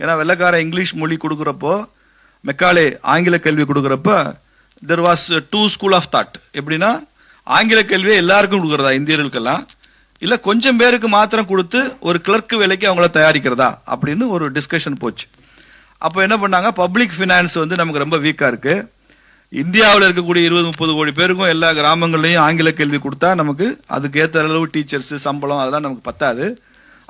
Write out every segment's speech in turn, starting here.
ஏன்னா வெள்ளக்கார இங்கிலீஷ் மொழி கொடுக்குறப்போ மெக்காலே ஆங்கில கல்வி கொடுக்குறப்ப there was two school of thought எப்படின்னா ஆங்கில கல்வியை எல்லாருக்கும் கொடுக்குறதா இந்தியர்களுக்கெல்லாம்? இல்லை கொஞ்சம் பேருக்கு மாத்திரம் கொடுத்து ஒரு கிளர்க்கு வேலைக்கு அவங்கள தயாரிக்கிறதா? அப்படின்னு ஒரு டிஸ்கஷன் போச்சு. அப்போ என்ன பண்ணாங்க? பப்ளிக் ஃபினான்ஸ் வந்து நமக்கு ரொம்ப வீக்காக இருக்கு. இந்தியாவில் இருக்கக்கூடிய இருபது முப்பது கோடி பேருக்கும் எல்லா கிராமங்கள்லையும் ஆங்கில கல்வி கொடுத்தா நமக்கு அதுக்கேற்ற அளவு டீச்சர்ஸ் சம்பளம் அதெல்லாம் நமக்கு பத்தாது.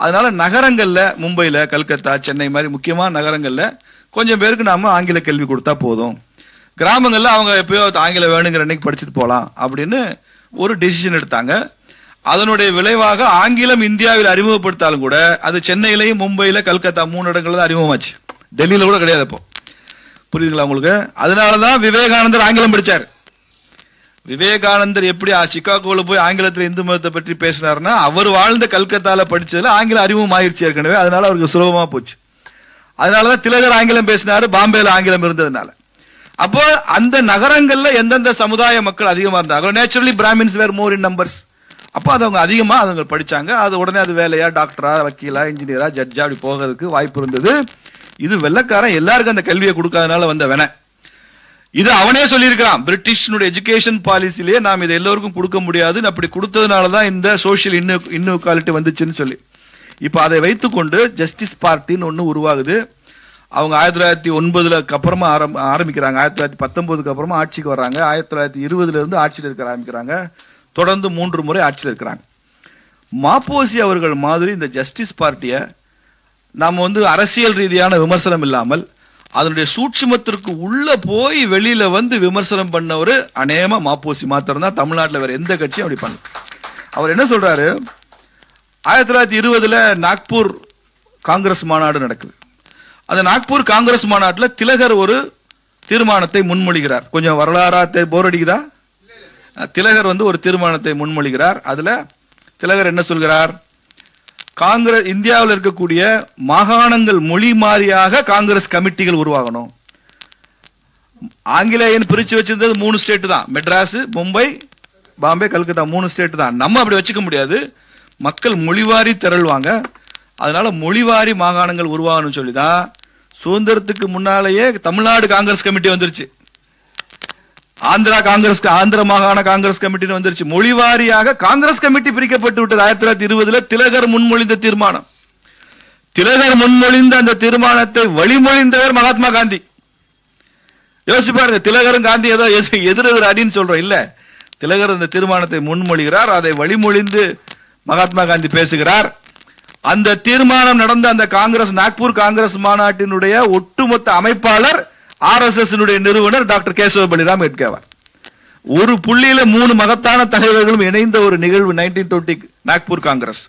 அதனால நகரங்கள்ல மும்பையில கல்கத்தா சென்னை மாதிரி முக்கியமான நகரங்கள்ல கொஞ்சம் பேருக்கு நாம ஆங்கில கல்வி கொடுத்தா போதும். கிராமங்கள்ல அவங்க எப்பயோ ஆங்கிலம் வேணுங்கிற அன்னைக்கு படிச்சுட்டு போகலாம் அப்படின்னு ஒரு டெசிஷன் எடுத்தாங்க. அதனுடைய விளைவாக ஆங்கிலம் இந்தியாவில் அறிமுகப்படுத்தாலும் கூட அது சென்னையிலையும் மும்பையில கல்கத்தா மூணு இடங்கள்ல தான் அறிமுகமாச்சு. டெல்லியில கூட கிடையாது அப்போ. புரியுதுங்களா உங்களுக்கு? அதனாலதான் விவேகானந்தர் ஆங்கிலம் படிச்சார். விவேகானந்தர் எப்படி ஆ- சிகாகோல போய் ஆங்கிலத்துல இந்து மதத்தை பற்றி பேசினாருன்னா அவர் வாழ்ந்த கல்கத்தால படிச்சதுல ஆங்கில அறிவும் ஆயிடுச்சு ஏற்கனவே. அதனால அவருக்கு சுலபமா போச்சு. அதனாலதான் திலகர் ஆங்கிலம் பேசினாரு பாம்பேல ஆங்கிலம் இருந்ததுனால. அப்போ அந்த நகரங்கள்ல எந்தெந்த சமுதாய மக்கள் அதிகமா இருந்தாங்க? Naturally Brahmins were more in numbers அப்போ அது அவங்க அதிகமா அவங்க படிச்சாங்க. அது உடனே அது வேலையா டாக்டரா வக்கீலா இன்ஜினியரா ஜட்ஜா அப்படி போகிறதுக்கு வாய்ப்பு இருந்தது. இது வெள்ளக்காரன் எல்லாருக்கும் அந்த கல்வியை கொடுக்காதனால வந்த வென. இது அவனே சொல்லியிருக்கிறான். பிரிட்டிஷனுடைய எஜுகேஷன் பாலிசிலேயே நாம் இதை எல்லோருக்கும் கொடுக்க முடியாது. அப்படி கொடுத்ததுனால தான் இந்த சோஷியல் இன்னு இன்இக்வாலிட்டி வந்துச்சுன்னு சொல்லி. இப்ப அதை வைத்துக்கொண்டு ஜஸ்டிஸ் பார்ட்டின்னு ஒண்ணு உருவாகுது. அவங்க ஆயிரத்தி தொள்ளாயிரத்தி ஒன்பதுலக்கு அப்புறமா ஆரம்- ஆரம்பிக்கிறாங்க. ஆயிரத்தி தொள்ளாயிரத்தி பத்தொன்பதுக்கு அப்புறமா ஆட்சிக்கு வர்றாங்க. ஆயிரத்தி தொள்ளாயிரத்தி இருபதுல இருந்து ஆட்சியில் இருக்க ஆரம்பிக்கிறாங்க. தொடர்ந்து மூன்று முறை ஆட்சியில் இருக்கிறாங்க. மாப்போசி அவர்கள் மாதிரி இந்த ஜஸ்டிஸ் பார்ட்டியை நாம் வந்து அரசியல் ரீதியான விமர்சனம் இல்லாமல் அதனுடைய சூட்சுமத்திற்கு உள்ள போய் வெளியில வந்து விமர்சனம் பண்ணவர் அநேகமா மாப்போசி மாத்திரம் தான் தமிழ்நாட்டில் வேற எந்த கட்சியும் அப்படி பண்ணல. அவர் என்ன சொல்றாரு? ஆயிரத்தி தொள்ளாயிரத்தி இருபதுல நாக்பூர் காங்கிரஸ் மாநாடு நடக்குது. அந்த நாக்பூர் காங்கிரஸ் மாநாட்டில் திலகர் ஒரு தீர்மானத்தை முன்மொழிகிறார். கொஞ்சம் வரலாறா போர் அடிக்குதா? திலகர் வந்து ஒரு தீர்மானத்தை முன்மொழிகிறார். அதுல திலகர் என்ன சொல்கிறார்? காங்கிரஸ் இந்தியாவில் இருக்கக்கூடிய மாகாணங்கள் மொழி மாறியாக காங்கிரஸ் கமிட்டிகள் உருவாகணும். ஆங்கிலேயன் பிரிச்சு வச்சிருந்தது மூணு ஸ்டேட் தான். மெட்ராஸ் மும்பை பாம்பே கல்கத்தா மூணு ஸ்டேட் தான். நம்ம அப்படி வச்சுக்க முடியாது. மக்கள் மொழிவாரி திரள்வாங்க. அதனால மொழிவாரி மாகாணங்கள் உருவாகணும்னு சொல்லி தான் சுதந்திரத்துக்கு முன்னாலேயே தமிழ்நாடு காங்கிரஸ் கமிட்டி வந்துருச்சு. ஆந்திரா காங்கிரஸ் ஆந்திர மாகாண காங்கிரஸ் கமிட்டின்னு வந்துருச்சு. மொழிவாரியாக காங்கிரஸ் கமிட்டி பிரிக்கப்பட்டு விட்டது. ஆயிரத்தி தொள்ளாயிரத்தி இருபதுல திலகர் முன்மொழிந்த தீர்மானம். திலகர் முன்மொழிந்த அந்த தீர்மானத்தை வழிமொழிந்தவர் மகாத்மா காந்தி. யோசிச்சு பாருங்க திலகரும் காந்தி ஏதோ எதிர் எதிர் அடின்னு சொல்றோம். இல்ல. திலகர் அந்த தீர்மானத்தை முன்மொழிகிறார். அதை வழிமொழிந்து மகாத்மா காந்தி பேசுகிறார். அந்த தீர்மானம் நடந்த அந்த காங்கிரஸ் நாக்பூர் காங்கிரஸ் மாநாட்டினுடைய ஒட்டுமொத்த அமைப்பாளர் ஆர் எஸ் எஸ் நிறுவனர் டாக்டர் கேசவ பலிராம் எட்கேவார் ஒரு புள்ளியில மூணு மகத்தான தலைவர்களும் இணைந்த ஒரு நிகழ்வு நைன்டீன் டுவெண்ட்டி நாக்பூர் காங்கிரஸ்.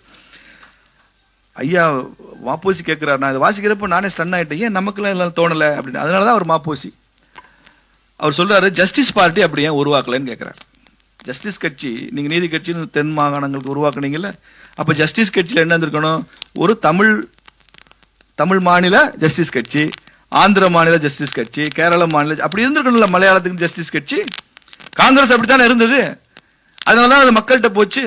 ஐயா மாப்போசி கேட்கிறார் நான் இதை வாசிக்கிறப்ப நானே ஸ்டன் ஆயிட்டேன். ஏன் நமக்குலாம் எல்லாம் தோணலை? அப்படின்னு. அதனாலதான் அவர் மாப்போசி. அவர் சொல்றாரு ஜஸ்டிஸ் பார்ட்டி அப்படி ஏன் உருவாக்கலைன்னு கேட்கிறார் ஜஸ்டிஸ் கட்சி நீங்க நீதி கட்சின்னு தென் மாகாணங்களுக்கு உருவாக்குனீங்கல்ல? அப்ப ஜஸ்டிஸ் கட்சியில் என்ன இருந்திருக்கணும்? ஒரு தமிழ் தமிழ் மாநில ஜஸ்டிஸ் கட்சி ஆந்திர மாநில ஜஸ்டிஸ் கட்சி கேரள மாநில அப்படி இருந்திருக்கணும்ல மலையாளத்துக்கு ஜஸ்டிஸ் கட்சி. காங்கிரஸ் அப்படித்தானே இருந்தது? அதனாலதான் அது மக்கள்கிட்ட போச்சு.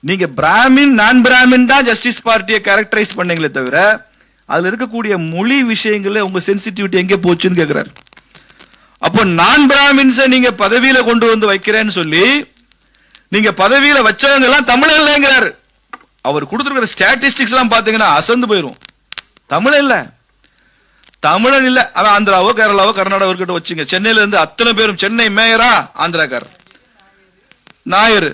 நீங்க பிராமின் நான் பிராமின் தான் ஜஸ்டிஸ் பார்ட்டியை கேரக்டரைஸ் பண்ணீங்களே தவிர அதுல இருக்கக்கூடிய மொழி விஷயங்கள்ல உங்க சென்சிட்டிவிட்டி எங்க போச்சுன்னு கேக்குறாரு. அப்போ நான் பிராமின்ஸ நீங்க பதவியில கொண்டு வந்து வைக்கிறேன்னு சொல்லி நீங்க பதவியில வச்சவங்க எல்லாம் தமிழ் இல்லைங்கிறாரு. அவர் கொடுத்துருக்கிற ஸ்டாட்டிஸ்டிக்ஸ் எல்லாம் பாத்தீங்கன்னா அசந்து போயிரும். தமிழ் இல்லை. தமிழன் இல்ல. அவன் ஆந்திராவோ கேரளாவோ கர்நாடகா இருக்கட்டும் வச்சுங்க. சென்னையில இருந்து அத்தனை பேரும் சென்னை மேயரா ஆந்திராக்கார் நாயர்.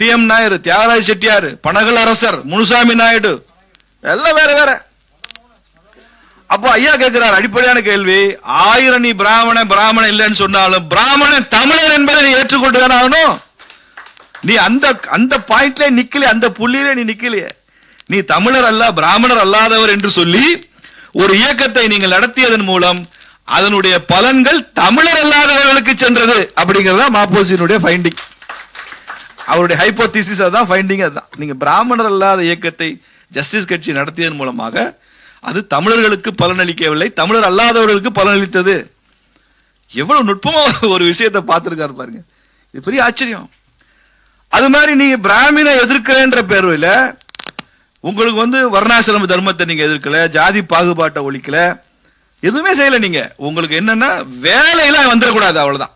டி எம் நாயர் தியாகராஜ செட்டியார் பனகல் அரசர் முனுசாமி நாயுடு. எல்லாம் வேற வேற. அப்போ ஐயா கேட்கிறார் அடிப்படையான கேள்வி ஆயிரம் நீ பிராமண பிராமணன் இல்லைன்னு சொன்னாலும் பிராமணன் தமிழர் என்பதை நீ ஏற்றுக்கொண்டு தானே ஆகணும்? நீ அந்த அந்த பாயிண்ட்ல நிக்கலையே அந்த புள்ளியில நீ நிக்கலையே. நீ தமிழர் அல்ல பிராமணர் அல்லாதவர் என்று சொல்லி ஒரு இயக்கத்தை நீங்கள் நடத்தியதன் மூலம் அதனுடைய பலன்கள் தமிழர் அல்லாதவர்களுக்கு சென்றது அப்படிங்கிறது மாப்போசியினுடைய ஃபைண்டிங் அவருடைய ஹைப்போதிசிஸ் அதான் ஃபைண்டிங் அதுதான். நீங்க பிராமணர் அல்லாத இயக்கத்தை ஜஸ்டிஸ் கட்சி நடத்தியதன் மூலமாக அது தமிழர்களுக்கு பலனளிக்கவில்லை தமிழர் அல்லாதவர்களுக்கு பலனளித்தது. எவ்வளவு நுட்பமா ஒரு விஷயத்தை பார்த்திருக்காரு பாருங்க. இது பெரிய ஆச்சரியம். அது மாதிரி நீங்க பிராமண எதிர்க்கிறேன்ற பேர்வையில உங்களுக்கு வந்து வர்ணாசிரம தர்மத்தை நீங்க எதிர்க்கல ஜாதி பாகுபாட்டை ஒழிக்கல எதுவுமே செய்யல நீங்க. உங்களுக்கு என்னன்னா வேலையெல்லாம் வந்துடக்கூடாது அவ்வளவுதான்.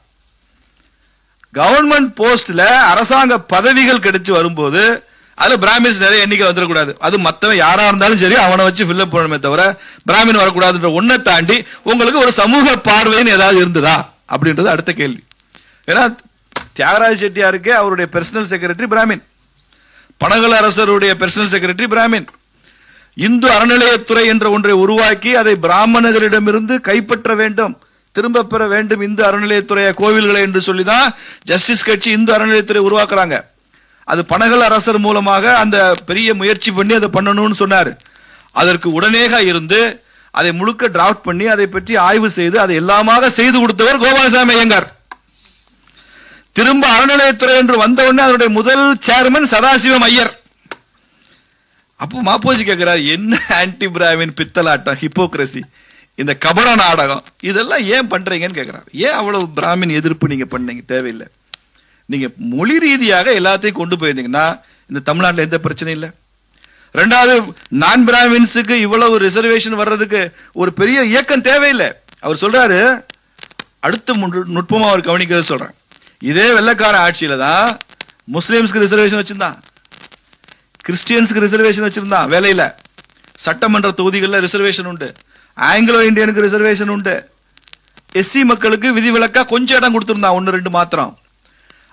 கவர்மெண்ட் போஸ்ட்ல அரசாங்க பதவிகள் கிடைச்சு வரும்போது அதுல பிராமின்ஸ் நிறைய எண்ணிக்கை வந்துடக்கூடாது. அது மத்தவன் யாரா இருந்தாலும் சரி அவனை வச்சு ஃபில்அப் பண்ணணுமே தவிர பிராமின் வரக்கூடாதுன்ற ஒன்னை தாண்டி உங்களுக்கு ஒரு சமூக பார்வைன்னு ஏதாவது இருந்ததா? அப்படின்றது அடுத்த கேள்வி. ஏன்னா தியாகராஜ செட்டியாருக்கு அவருடைய பர்சனல் செக்ரட்டரி பிராமின். பனகல் அரசருடைய பர்சனல் செக்ரட்டரி பிராமின் இந்து அறநிலையத்துறை என்ற ஒன்றை உருவாக்கி அதை பிராமணர்களிடமிருந்து கைப்பற்ற வேண்டும். திரும்ப பெற வேண்டும் இந்து அறநிலையத்துறைய கோவில்களை என்று சொல்லிதான் ஜஸ்டிஸ் கட்சி இந்து அறநிலையத்துறை உருவாக்குறாங்க. அது பனகல் அரசர் மூலமாக அந்த பெரிய முயற்சி பண்ணி அதை பண்ணணும்னு சொன்னார். அதற்கு உடனேக இருந்து அதை முழுக்க டிராஃப்ட் பண்ணி அதை பற்றி ஆய்வு செய்து அதை எல்லாமாக செய்து கொடுத்தவர் கோபாலசாமி ஐயங்கார். திரும்ப அறநிலையத்துறை என்று வந்த உடனே அதனுடைய முதல் சேர்மன் சதாசிவம் ஐயர் அப்போ மாப்போசி கேட்கிறார் என்ன ஆன்டி பிராமின் பித்தலாட்டம் ஹிப்போக்ரசி இந்த கபட நாடகம் இதெல்லாம் ஏன் பண்றீங்கன்னு கேட்கிறார் ஏன் அவ்வளவு பிராமின் எதிர்ப்பு நீங்க பண்ணீங்க? தேவையில்லை. நீங்க மொழி ரீதியாக எல்லாத்தையும் கொண்டு போயிருந்தீங்கன்னா இந்த தமிழ்நாட்டில் எந்த பிரச்சனையும் இல்லை. ரெண்டாவது நான் பிராமின்ஸுக்கு இவ்வளவு ரிசர்வேஷன் வர்றதுக்கு ஒரு பெரிய இயக்கம் தேவையில்லை. அவர் சொல்றாரு அடுத்த நுட்பமா அவர் கவனிக்கிறது சொல்றேன். இதே வெள்ளக்கார ஆட்சியில தான் முஸ்லீம்ஸ்க்கு ரிசர்வேஷன் வச்சிருந்தான். கிறிஸ்டியன்ஸ்க்கு ரிசர்வேஷன் வச்சிருந்தான் வேலையில. சட்டமன்ற தொகுதிகளில் ரிசர்வேஷன் உண்டு. ஆங்கிலோ இந்தியனுக்கு ரிசர்வேஷன் உண்டு. எஸ்சி மக்களுக்கு விதிவிலக்கா கொஞ்சம் இடம் கொடுத்திருந்தான் ஒன்று ரெண்டு மாத்திரம்.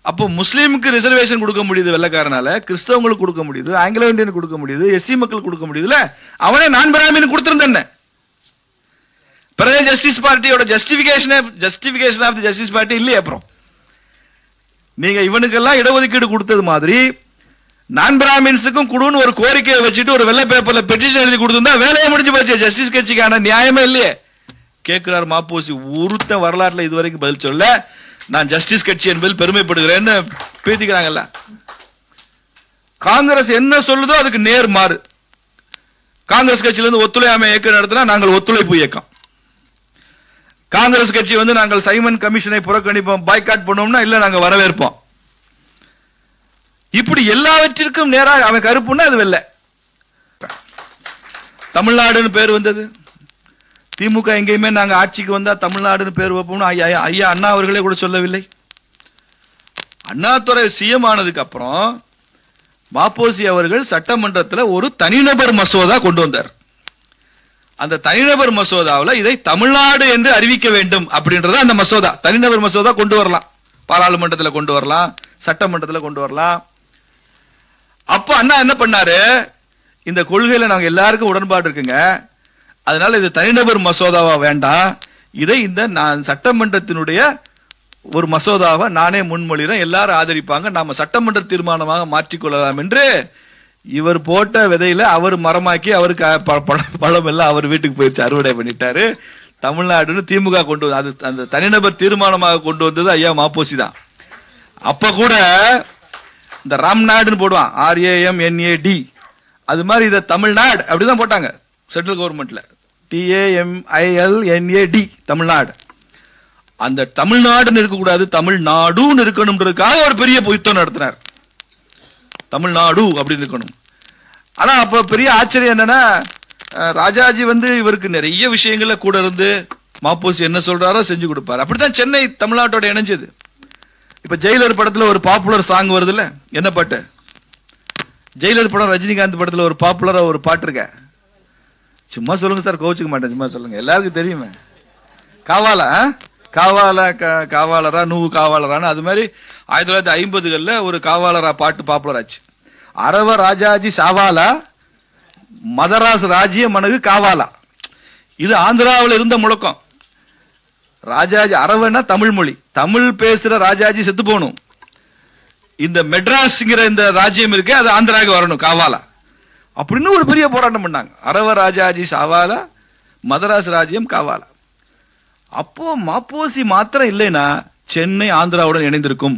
அப்போ முஸ்லீமுக்கு ரிசர்வேஷன் கொடுக்க முடியுது வெள்ளக்காரனால கிறிஸ்தவங்களுக்கு கொடுக்க முடியுது ஆங்கிலோ இந்தியனுக்கு கொடுக்க முடியுது எஸ்சி மக்களுக்கு கொடுக்க முடியுதுல அவனே நான் பிராமின் கொடுத்திருந்தேன் பிறகு ஜஸ்டிஸ் பார்ட்டியோட ஜஸ்டிபிகேஷனே justification of the Justice Party இல்லையே அப்புறம். நீங்க இவனுக்கெல்லாம் இடஒதுக்கீடு கொடுத்தது மாதிரி நான் பிராமின்ஸுக்கும் கொடுன்னு ஒரு கோரிக்கையை வச்சுட்டு ஒரு வெள்ளை பேப்பர்ல பெட்டிஷன் எழுதி கொடுத்துருந்தா வேலையை முடிஞ்சு போச்சு. ஜஸ்டிஸ் கட்சிக்கான நியாயமே இல்லையே. கேட்கிறார் மாப்போசி ஒருத்தன் வரலாற்றுல இதுவரைக்கும் பதில் சொல்ல நான் ஜஸ்டிஸ் கட்சி என்பதில் பெருமைப்படுகிறேன்னு பேசிக்கிறாங்கல்ல. காங்கிரஸ் என்ன சொல்லுதோ அதுக்கு நேர் மாறு. காங்கிரஸ் கட்சியில இருந்து ஒத்துழையாமை இயக்கம் நடத்தினா நாங்கள் ஒத்துழைப்பு இயக்கம். காங்கிரஸ் கட்சி வந்து நாங்கள் சைமன் கமிஷனை புறக்கணிப்போம் பாய்காட் பண்ணுவோம்னா இல்ல நாங்க வரவேற்போம். இப்படி எல்லாவற்றிற்கும் நேராக அவன் கருப்புன்னா அது வெள்ளை. தமிழ்நாடுன்னு பேர் வந்தது. திமுக எங்கேயுமே நாங்க ஆட்சிக்கு வந்தா தமிழ்நாடுன்னு பேர் வைப்போம்னு ஐயா ஐயா அண்ணா அவர்களே கூட சொல்லவில்லை. அண்ணாதுறை சிஎம் ஆனதுக்கு அப்புறம் மாப்போசி அவர்கள் சட்டமன்றத்தில் ஒரு தனிநபர் மசோதா கொண்டு வந்தார். அந்த தனிநபர் மசோதாவில் இதை தமிழ்நாடு என்று அறிவிக்க வேண்டும் அப்படின்றது அந்த மசோதா தனிநபர் மசோதா கொண்டு வரலாம். பாராளுமன்றத்தில் கொண்டு வரலாம் சட்டமன்றத்தில் கொண்டு வரலாம். அப்ப அண்ணா என்ன பண்ணாரு? இந்த கொள்கையில நாங்க எல்லாருக்கும் உடன்பாடு இருக்குங்க. அதனால இது தனிநபர் மசோதாவா வேண்டாம். இதை இந்த நான் சட்டமன்றத்தினுடைய ஒரு மசோதாவை நானே முன்மொழிகிறேன் எல்லாரும் ஆதரிப்பாங்க. நாம சட்டமன்ற தீர்மானமாக மாற்றிக்கொள்ளலாம் என்று இவர் போட்ட விதையில அவர் மரமாக்கி அவருக்கு பழம் பழம் எல்லாம் அவர் வீட்டுக்கு போயிடுச்சு அறுவடை பண்ணிட்டாரு. தமிழ்நாடுன்னு திமுக கொண்டு வந்து அது அந்த தனிநபர் தீர்மானமாக கொண்டு வந்தது ஐயா மாப்போசி தான். அப்ப கூட இந்த ராம்நாடுன்னு போடுவான் ஆர்ஏஎம் என்ஏடி அது மாதிரி இதை தமிழ்நாடு அப்படிதான் போட்டாங்க சென்ட்ரல் கவர்மெண்ட்ல. T A M I L N A D Tamil Nadu. அந்த தமிழ்நாடுன்னு இருக்கக்கூடாது தமிழ்நாடுன்னு இருக்கணும்ன்றதுக்காக ஒரு பெரிய யுத்தம் நடத்தினார். தமிழ்நாடு அப்படின்னு இருக்கணும். ஆனா அப்ப பெரிய ஆச்சரியம் என்னன்னா ராஜாஜி வந்து இவருக்கு நிறைய விஷயங்கள்ல கூட இருந்து மாப்போசி என்ன சொல்றாரோ செஞ்சு கொடுப்பாரு. அப்படித்தான் சென்னை தமிழ்நாட்டோட இணைஞ்சது. இப்ப ஜெயிலர் படத்துல ஒரு பாப்புலர் சாங் வருதுல்ல என்ன பாட்டு? ஜெயிலர் படம் ரஜினிகாந்த் படத்துல ஒரு பாப்புலரா ஒரு பாட்டு இருக்க. சும்மா சொல்லுங்க சார் கோவிச்சுக்க மாட்டேன் சும்மா சொல்லுங்க. எல்லாருக்கும் தெரியுமே. காவாலா காவால காவாலரா நூவு காவாலரான்னு அது மாதிரி ஆயிரத்தி தொள்ளாயிரத்தி ஐம்பதுகள்ல ஒரு காவாலரா பாட்டு பாப்புலர் ஆச்சு. அரவ ராஜாஜி சாவாலா மதராஸ் ராஜ்ய மனது காவாலா. இது ஆந்திராவில் இருந்த முழக்கம். ராஜாஜி அரவன்னா தமிழ் மொழி. தமிழ் பேசுற ராஜாஜி செத்து போகணும். இந்த மெட்ராஸ்ங்கிற இந்த ராஜ்யம் இருக்கு அது ஆந்திராவுக்கு வரணும் காவாலா. அப்படின்னு ஒரு பெரிய போராட்டம் பண்ணாங்க. அரவ ராஜாஜி சாவாலா மதராஸ் ராஜ்யம் காவாலா. அப்போ மாப்போசி மாத்திரம் இல்லைன்னா சென்னை ஆந்திராவுடன் இணைந்திருக்கும்.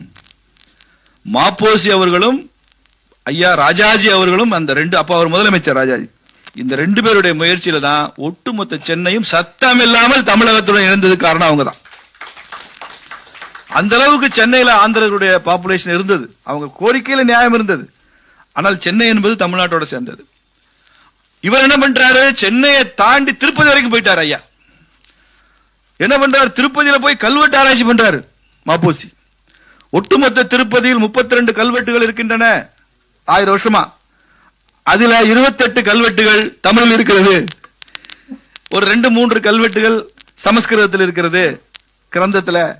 மாப்போசி அவர்களும் ஐயா ராஜாஜி அவர்களும் அந்த ரெண்டு அப்ப அவர் முதலமைச்சர் ராஜாஜி இந்த ரெண்டு பேருடைய முயற்சியில தான் ஒட்டுமொத்த சென்னையும் சத்தம் இல்லாமல் தமிழகத்துடன் இணைந்தது காரணம் அவங்க தான் அந்த அளவுக்கு சென்னையில ஆந்திரர்களுடைய பாப்புலேஷன் இருந்தது. அவங்க கோரிக்கையில நியாயம் இருந்தது. ஆனால் சென்னை என்பது தமிழ்நாட்டோட சேர்ந்தது. இவர் என்ன பண்றாரு? சென்னையை தாண்டி திருப்பதி வரைக்கும் போயிட்டாரு ஐயா. என்ன பண்றாரு? திருப்பதியில போய் கல்வெட்டு ஆராய்ச்சி பண்றாரு மாப்போசி. ஒட்டுமொத்த திருப்பதியில் 32 கல்வெட்டுகள் இருக்கின்றன. ஆயிரம் வருஷமா. அதுல 28 கல்வெட்டுகள் தமிழில் இருக்கிறது. ஒரு ரெண்டு மூன்று கல்வெட்டுகள் சமஸ்கிருதத்தில் இருக்கிறது. கிரந்தத்துல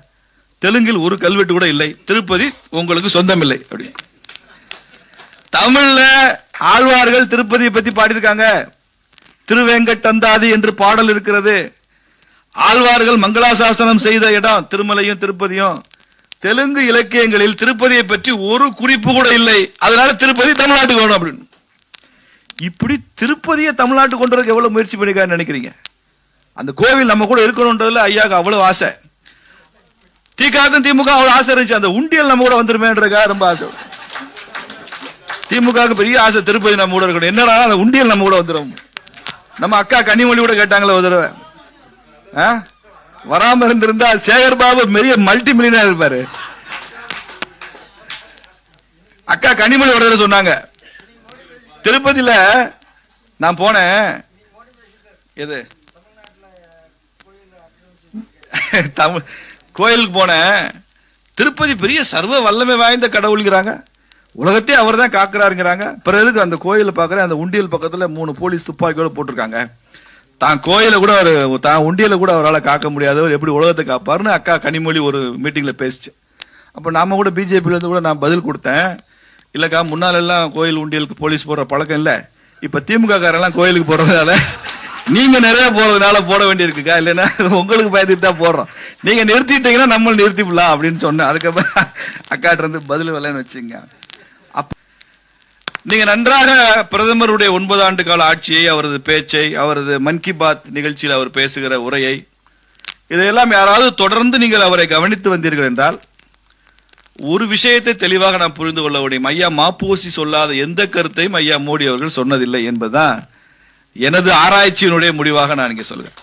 தெலுங்கில் ஒரு கல்வெட்டு கூட இல்லை. திருப்பதி உங்களுக்கு சொந்தம் இல்லை அப்படி. தமிழ்ல ஆழ்வார்கள் திருப்பதியை பத்தி பாடியிருக்காங்க. திருவேங்கட்டந்தாதி என்று பாடல் இருக்கிறது. ஆழ்வார்கள் மங்களாசாசனம் செய்த இடம் திருமலையும் திருப்பதியும். தெலுங்கு இலக்கியங்களில் திருப்பதியை பற்றி ஒரு குறிப்பு கூட இல்லை. அதனால திருப்பதி தமிழ்நாட்டுக்கு வேணும் அப்படின்னு. இப்படி திருப்பதியை தமிழ்நாட்டுக்கு கொண்டு எவ்வளவு முயற்சி பண்ணிருக்காருன்னு நினைக்கிறீங்க? அந்த கோவில் நம்ம கூட இருக்கணும்ன்றதுல ஐயாக்கு அவ்வளவு ஆசை. திகாக்கும் திமுக அவ்வளவு ஆசை இருந்துச்சு. அந்த உண்டியல் நம்ம கூட வந்துருமேன்றக்கா ரொம்ப ஆசை. திமுக பெரிய ஆசை திருப்பதி நம்ம கூட இருக்கணும். என்னடா அந்த உண்டியல் நம்ம கூட வந்துடும் நம்ம அக்கா கனிமொழி கூட கேட்டாங்களே ஒரு தடவை. வராம இருந்திருந்தா சேகர் பாபு பெரிய மல்டி மில்லியனர் இருப்பாரு. அக்கா கனிமொழி ஒரு சொன்னாங்க. திருப்பதியில நான் போனேன். எது? தமிழ் கோயிலுக்கு போனேன். திருப்பதி பெரிய சர்வ வல்லமை வாய்ந்த கடவுள்ங்கிறாங்க. உலகத்தையே அவர் தான் காக்குறாருங்கிறாங்க. பிறகு அந்த கோயில பாக்குறேன் அந்த உண்டியல் பக்கத்துல மூணு போலீஸ் துப்பாக்கியோட போட்டிருக்காங்க. தான் கோயில கூட அவர் தான் உண்டியல கூட அவரால் காக்க முடியாதவர் எப்படி உலகத்தை காப்பாருன்னு அக்கா கனிமொழி ஒரு மீட்டிங்ல பேசிச்சு. அப்போ நாம கூட பிஜேபியில இருந்து கூட நான் பதில் கொடுத்தேன். இல்லக்கா முன்னாலெல்லாம் கோயில் உண்டியலுக்கு போலீஸ் போடுற பழக்கம் இல்லை. இப்ப திமுக காரெல்லாம் கோயிலுக்கு போறதுனால நீங்க நிறைய போறதுனால போட வேண்டியிருக்குக்கா? இல்லைன்னா உங்களுக்கு பயந்துட்டு தான் போடுறோம். நீங்க நிறுத்திட்டீங்கன்னா நம்ம நிறுத்திவிடலாம் அப்படின்னு சொன்னேன். அதுக்கப்புறம் அக்காட்ட இருந்து பதில் வரலன்னு வச்சுங்க அப்ப நீங்க நன்றாக பிரதமருடைய ஒன்பது ஆண்டு கால ஆட்சியை அவரது பேச்சை அவரது மன் கி பாத் நிகழ்ச்சியில் அவர் பேசுகிற உரையை இதையெல்லாம் யாராவது தொடர்ந்து நீங்கள் அவரை கவனித்து வந்தீர்கள் என்றால் ஒரு விஷயத்தை தெளிவாக நாம் புரிந்து கொள்ள முடியும். ஐயா மாப்போசி சொல்லாத எந்த கருத்தையும் ஐயா மோடி அவர்கள் சொன்னதில்லை என்பதுதான் எனது ஆராய்ச்சியினுடைய முடிவாக நான் இங்கே சொல்கிறேன்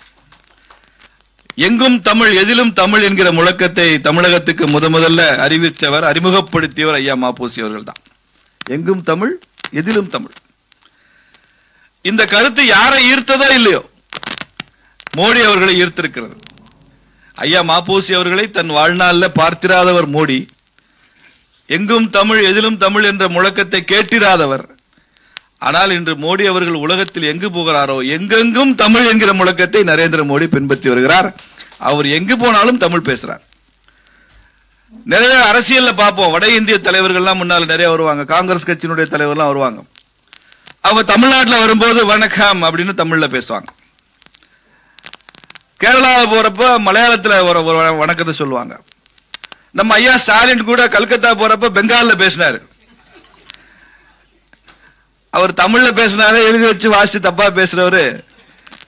எங்கும் தமிழ் எதிலும் தமிழ் என்கிற முழக்கத்தை தமிழகத்துக்கு முத முதல்ல அறிவித்தவர் அறிமுகப்படுத்தியவர் ஐயா மாப்போசி அவர்கள் தான். எங்கும் தமிழ் எதிலும் தமிழ். இந்த கருத்து யாரை ஈர்த்ததோ இல்லையோ? மோடி அவர்களை ஈர்த்திருக்கிறது. ஐயா மாப்போசி அவர்களை தன் வாழ்நாளில் பார்த்திராதவர் மோடி. எங்கும் தமிழ் எதிலும் தமிழ் என்ற முழக்கத்தை கேட்டிராதவர். ஆனால் இன்று மோடி அவர்கள் உலகத்தில் எங்கு போகிறாரோ எங்கெங்கும் தமிழ் என்கிற முழக்கத்தை நரேந்திர மோடி பின்பற்றி வருகிறார். அவர் எங்கு போனாலும் தமிழ் பேசுறார். நிறைய அரசியல்ல பார்ப்போம். வட இந்திய தலைவர்கள்லாம் முன்னால நிறைய வருவாங்க. காங்கிரஸ் கட்சியினுடைய தலைவர்லாம் வருவாங்க. அவங்க தமிழ்நாட்டுல வரும்போது வணக்கம் அப்படின்னு தமிழ்ல பேசுவாங்க. கேரளாவில் போறப்ப மலையாளத்துல ஒரு ஒரு வணக்கத்தை சொல்லுவாங்க. நம்ம ஐயா ஸ்டாலின் கூட கல்கத்தா போறப்ப பெங்கால்ல பேசினாரு. அவர் தமிழ்ல பேசினாரு எழுதி வச்சு வாசி தப்பா பேசுறவரு.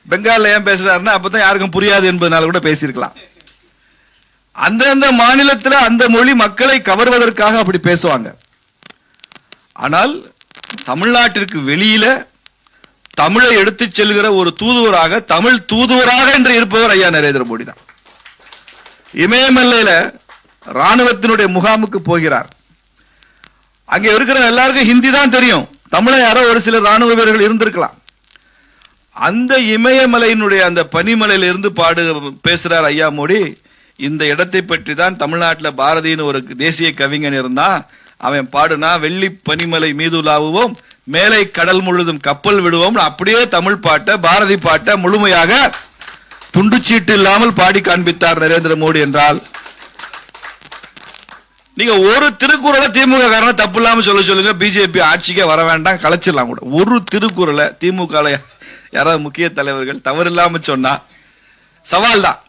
பெங்கால்ல ஏன் பேசுறாருன்னா அப்பதான் யாருக்கும் புரியாது என்பதனால கூட பேசியிருக்கலாம். அந்தந்த மாநிலத்தில் அந்த மொழி மக்களை கவர்வதற்காக அப்படி பேசுவாங்க. ஆனால் தமிழ்நாட்டிற்கு வெளியில தமிழை எடுத்துச் செல்கிற ஒரு தூதுவராக தமிழ் தூதுவராக என்று இருப்பவர் ஐயா நரேந்திர மோடி தான். இமயமல்லையில ராணுவத்தினுடைய முகாமுக்கு போகிறார். அங்கே இருக்கிற எல்லாருக்கும் ஹிந்தி தான் தெரியும். தமிழை யாரோ ஒரு சில ராணுவ வீரர்கள் இருந்திருக்கலாம். அந்த இமயமலையினுடைய அந்த பனிமலையில இருந்து பாடு பேசுறார் ஐயா மோடி. இந்த இடத்தை பற்றி தான் தமிழ்நாட்டில் பாரதின்னு ஒரு தேசிய கவிஞன் இருந்தான் அவன் பாடுனா வெள்ளி பனிமலை மீதுலாவுவோம் மேலை கடல் முழுதும் கப்பல் விடுவோம் அப்படியே தமிழ் பாட்டை பாரதி பாட்டை முழுமையாக துண்டுச்சீட்டு இல்லாமல் பாடி காண்பித்தார் நரேந்திர மோடி என்றால் நீங்க ஒரு திருக்குறளை திமுக காரணம் தப்பு இல்லாம சொல்ல சொல்லுங்க பிஜேபி ஆட்சிக்கே வர வேண்டாம் கலைச்சிடலாம் கூட. ஒரு திருக்குறளை திமுக யாராவது முக்கிய தலைவர்கள் தவறு இல்லாம சொன்னா சவால் தான்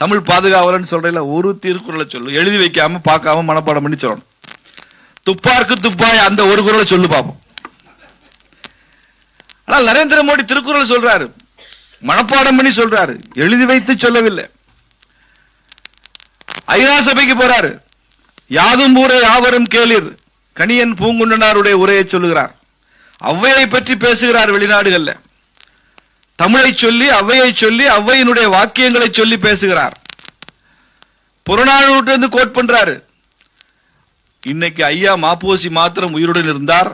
தமிழ் பாதுகாவலன்னு சொல்றதுல ஒரு திருக்குறளை சொல்லு. எழுதி வைக்காம பார்க்காம மனப்பாடம் பண்ணி சொல்லணும். துப்பார்க்கு துப்பாய் அந்த ஒரு குறளை சொல்லு பார்ப்போம் ஆனால் நரேந்திர மோடி திருக்குறள் சொல்றாரு. மனப்பாடம் பண்ணி சொல்றாரு. எழுதி வைத்து சொல்லவில்லை. ஐநா சபைக்கு போறாரு. யாதும் ஊரே யாவரும் கேளிர். கணியன் பூங்குண்டனாருடைய உரையை சொல்லுகிறார். ஔவையை பற்றி பேசுகிறார் வெளிநாடுகள்ல. தமிழை சொல்லி ஔவையை சொல்லி ஔவையினுடைய வாக்கியங்களை சொல்லி பேசுகிறார். புறநானூற்றிலிருந்து கோட் பண்றாரு. இன்னைக்கு ஐயா மாப்போசி மாத்திரம் உயிருடன் இருந்தார்.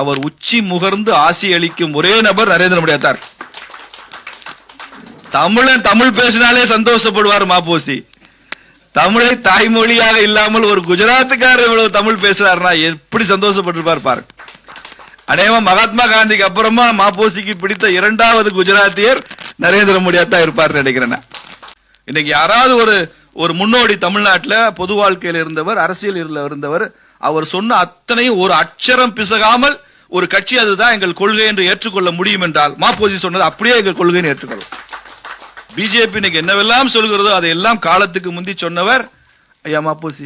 அவர் உச்சி முகர்ந்து ஆசி அளிக்கும் ஒரே நபர் நரேந்திர மோடி தார் தமிழன் தமிழ் பேசினாலே சந்தோஷப்படுவார் மாப்போசி. தமிழை தாய்மொழியாக இல்லாமல் ஒரு குஜராத்துக்காரர் இவ்வளவு தமிழ் பேசுறாருன்னா எப்படி சந்தோஷப்பட்டிருப்பார் பாருங்க. அநேகம் மகாத்மா காந்திக்கு அப்புறமா மாப்போசிக்கு பிடித்த இரண்டாவது குஜராத்தியர் நரேந்திர மோடியா தான் இருப்பார் நினைக்கிறேன் இன்னைக்கு யாராவது ஒரு ஒரு முன்னோடி தமிழ்நாட்டில் பொது வாழ்க்கையில் இருந்தவர் அரசியல் இருந்தவர் அவர் சொன்ன அத்தனையும் ஒரு அச்சரம் பிசகாமல் ஒரு கட்சி அதுதான் எங்கள் கொள்கை என்று ஏற்றுக்கொள்ள முடியும் என்றால் மாப்போசி சொன்னது அப்படியே எங்கள் கொள்கைன்னு ஏற்றுக்கொள்ளும். பிஜேபி இன்னைக்கு என்னவெல்லாம் சொல்கிறதோ அதையெல்லாம் காலத்துக்கு முந்தி சொன்னவர் ஐயா மாப்போசி.